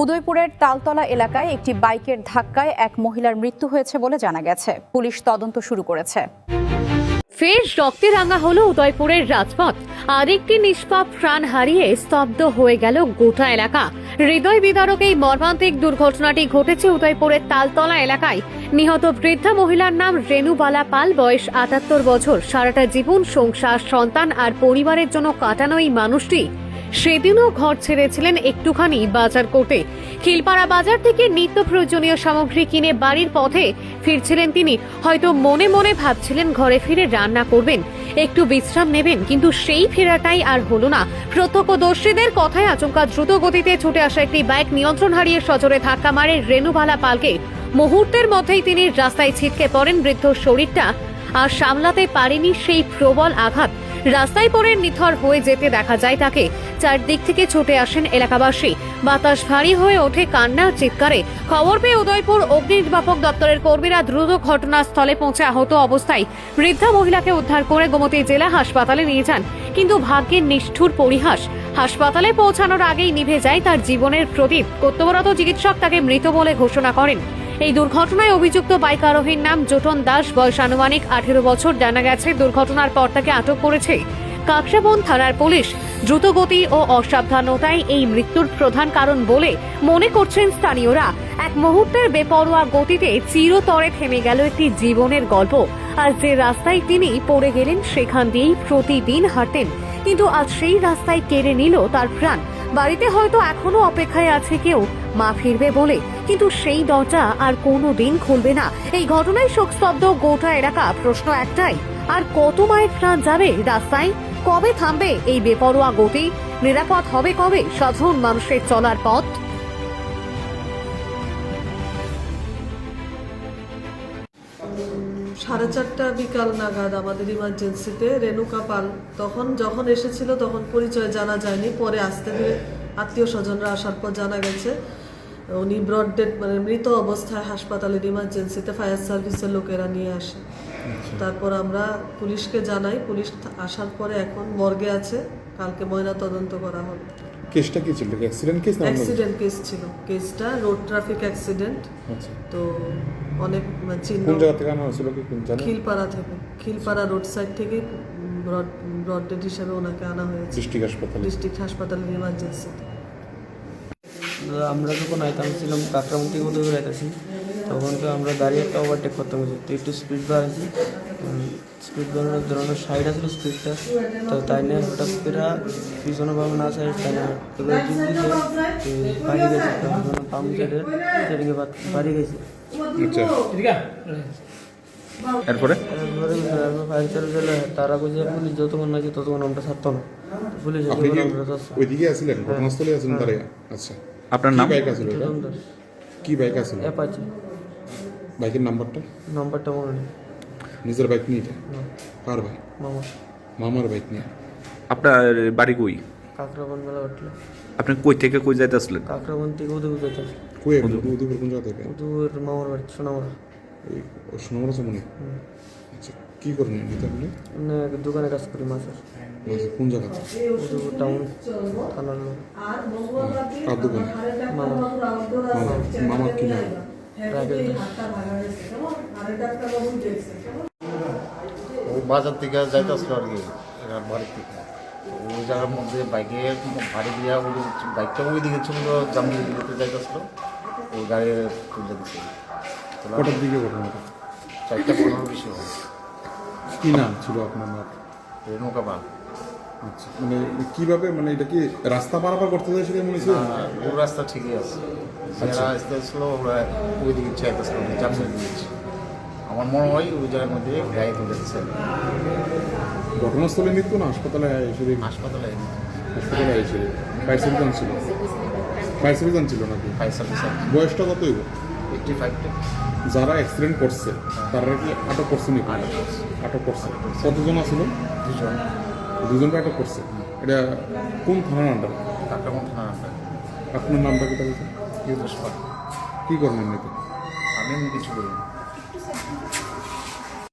উদয়পুরের তালতলা এলাকায় একটি বাইকের ধাক্কায় এক মহিলার মৃত্যু হয়েছে বলে জানা গেছে। পুলিশ তদন্ত শুরু করেছে। ফের রক্তে রাঙা হলো উদয়পুরের রাজপথ। আরেকটি নিষ্পাপ প্রাণ হারিয়ে স্তব্ধ হয়ে গেল গোটা এলাকা। হৃদয় বিদারক এই মর্মান্তিক দুর্ঘটনাটি ঘটেছে উদয়পুরের তালতলা এলাকায়। নিহত বৃদ্ধা মহিলার নাম রেণুবালা পাল, বয়স আটাত্তর বছর। সারাটা জীবন সংসার, সন্তান আর পরিবারের জন্য কাটানো এই মানুষটি সেদিনও ঘর ছেড়েছিলেন একটুখানি বাজার করতে। খিলপাড়া বাজার থেকে নিত্য প্রয়োজনীয় সামগ্রী কিনে বাড়ির পথে ফিরছিলেন তিনি। হয়তো মনে মনে ভাবছিলেন ঘরে ফিরে রান্না করবেন। একটু বিশ্রাম নেবেন, কিন্তু সেই ফেরাটাই আর হলো না। প্রত্যক্ষদর্শীদের কথায় আচমকা দ্রুত গতিতে ছুটে আসা একটি বাইক নিয়ন্ত্রণ হারিয়ে সজোরে ধাক্কা মারে রেণুবালা পালকে। মুহূর্তের মধ্যেই তিনি রাস্তায় ছিটকে পড়েন, বৃদ্ধ শরীরটা আর সামলাতে পারেনি সেই প্রবল আঘাত। রাস্তায় পরে নিথর হয়ে যেতে দেখা যায় তাকে। চারদিক থেকে ছুটে আসেন এলাকাবাসী। বাতাস ভারী হয়ে ওঠে কান্না চিৎকারে। খবর পেয়ে উদয়পুর অগ্নি নির্বাপক দপ্তরের কর্মীরা দ্রুত ঘটনাস্থলে পৌঁছে আহত অবস্থায় বৃদ্ধা মহিলাকে উদ্ধার করে গোমতী জেলা হাসপাতালে নিয়ে যান। কিন্তু ভাগ্যের নিষ্ঠুর পরিহাস। হাসপাতালে পৌঁছানোর আগেই নিভে যায় তার জীবনের প্রদীপ। কর্তব্যরত চিকিৎসক তাকে মৃত বলে ঘোষণা করেন। এই দুর্ঘটনায় অভিযুক্ত বাইক আরোহীর নাম জোটন দাস। বয়স আনুমানিক আঠেরো বছর। জানা গেছে, দুর্ঘটনার পর তাকে আটক করেছে কাকসাবন থানার পুলিশ। দ্রুতগতি ও অসাবধানতাই এই মৃত্যুর প্রধান কারণ বলে মনে করছেন স্থানীয়রা। এক মুহূর্তের বেপরোয়া গতিতে চিরতরে থেমে গেল একটি জীবনের গল্প। আর যে রাস্তায় তিনি পড়ে গেলেন, সেখান দিয়েই প্রতিদিন হাঁটেন কিন্তু আজ সেই রাস্তায় কেড়ে নিল তার প্রাণ। বাড়িতে হয়তো এখনও অপেক্ষায় আছে কেউ। মা ফিরবে বলে, কিন্তু সেই দরজা আর কোনো দিন খুলবে না। এই ঘটনায় শোকস্তব্ধ গোটা এলাকা, প্রশ্ন একটাই, আর কত মায়ের প্রাণ যাবে রাস্তায়? কবে থামবে এই বেপরোয়া গতি? নিরাপদ হবে কবে? সাধারণ মানুষের চলার পথ? সাড়ে চারটা বিকাল নাগাদ আমাদের ইমার্জেন্সিতে রেণুকা পাল তখন যখন এসেছিল তখন পরিচয় জানা যায়নি। পরে আসতে ধীরে আত্মীয় স্বজনরা আসার পর জানা গেছে উনি ব্রড ডেড মানে মৃত অবস্থায় হাসপাতালের ইমার্জেন্সিতে ফায়ার সার্ভিসের লোকেরা নিয়ে আসে। তারপর আমরা পুলিশকে জানাই। পুলিশ আসার পরে এখন মর্গে আছে। কালকে ময়না তদন্ত করা হবে। কেসটা কি ছিল? অ্যাক্সিডেন্ট কেস না অ্যাক্সিডেন্ট কেস ছিল। কেসটা রোড ট্রাফিক অ্যাক্সিডেন্ট আচ্ছা। তো অনেক মানে চিহ্ন। কোন জায়গা থেকে আনা হয়েছিল কি কোন জানেন খিলপাড়া থেকে। খিলপাড়া রোড সাইড থেকে ব্রড ব্রড ডেড হিসেবে ওনাকে আনা হয়েছে। ডিস্ট্রিক্ট হাসপাতালে। ডিস্ট্রিক্ট হাসপাতালের ইমার্জেন্সিতে আমরা যখন আইতাম ছিলাম কাকরাম থেকে উদয় আইতাছি তখন তো আমরা গাড়ি একটা ওভারটেক করতাম তো একটু স্পিড বাড়াইছি স্পিড বাড়ানোর ধরনের সাইড আসলে স্পিডটা তো তাই নিয়ে হঠাৎ করে পিছনে পাবো না সাইড তাই না এবার বাড়ি গেছে পাম্প কেটে সেদিকে বাড়ি গেছে। আচ্ছা। এরপরে তারা বুঝে পুলিশ যতক্ষণ নাকি ততক্ষণ আমরা ছাড়তো না পুলিশ আপনি কি ওইদিকে আছিলেন? ঘটনাস্থলে আছেন তারে আচ্ছা। আপনার নাম? বাইক আছিল এটা কি বাইক আছিল? অ্যাপাচি। বাইকের নাম্বারটা নাম্বারটা মনে নেই। নিজের বাইক নিয়ে এটা? কার ভাই মামা মামার বাইক নিয়ে? আপনার বাড়ি কই? কাকরাবন মেলা উঠল আপনি কই থেকে কই যাইতে আসলেন? কাকরাবন থেকে উদয় চল কই উদয়পুর কোন জায়গা থেকে উদূর মামার বাড়ি সোনামরা ওই সোনামরা মনে আচ্ছা কি করেন এমনিতে আপনি এক দোকানে কাজ করি মাছের। কোন জায়গাতে উদয়পুর টাউন থানার কার দোকানে? মামা। মামা মামার কি নাম? ও বাজার থেকে যাইতেছিল আর কি বাড়ির থেকে। ওই জায়গার মধ্যে বাইকে ভারী দিয়া ওই বাইকটা ওই দিকে ছিল জামগিরি দিকে যাইতেছিল ওই গাড়ি তুলে দিচ্ছে কটার দিকে ঘটনাটা চারটা পনেরো বেশি কি নাম ছিল আপনার নাম? রেণুকা আচ্ছা মানে কীভাবে মানে এটা কি রাস্তা পারাপার করতে চাইছিল মনে হচ্ছে ও রাস্তা ঠিকই আছে। যারা আসতেছিল ওরা ওই দিকে চাইতেছিল জামগিরি দিয়েছে। আমার মনে হয় ওই জায়গার মধ্যে গাড়ি তুলে দিচ্ছে। ঘটনাস্থলে মৃত্যু না? হাসপাতালে এসে হাসপাতালে হাসপাতালে এসে ফায়ার সার্ভিস ছিল। ফায়ার সার্ভিস ছিল নাকি? ফায়ার সার্ভিস বয়সটা কত হইব? এইটটি ফাইভটা যারা অ্যাক্সিডেন্ট করছে তারা কি আটক করছে নাকি? আটক করছে। কতজন আছিল? দুজন। দুজনকে আটক করছে? এটা কোন থানার আন্ডারে কাকামন থানা আমরা আপনার নামটা কি ইউদোষ কি করেন এমনিতে? আমি কিছু করি না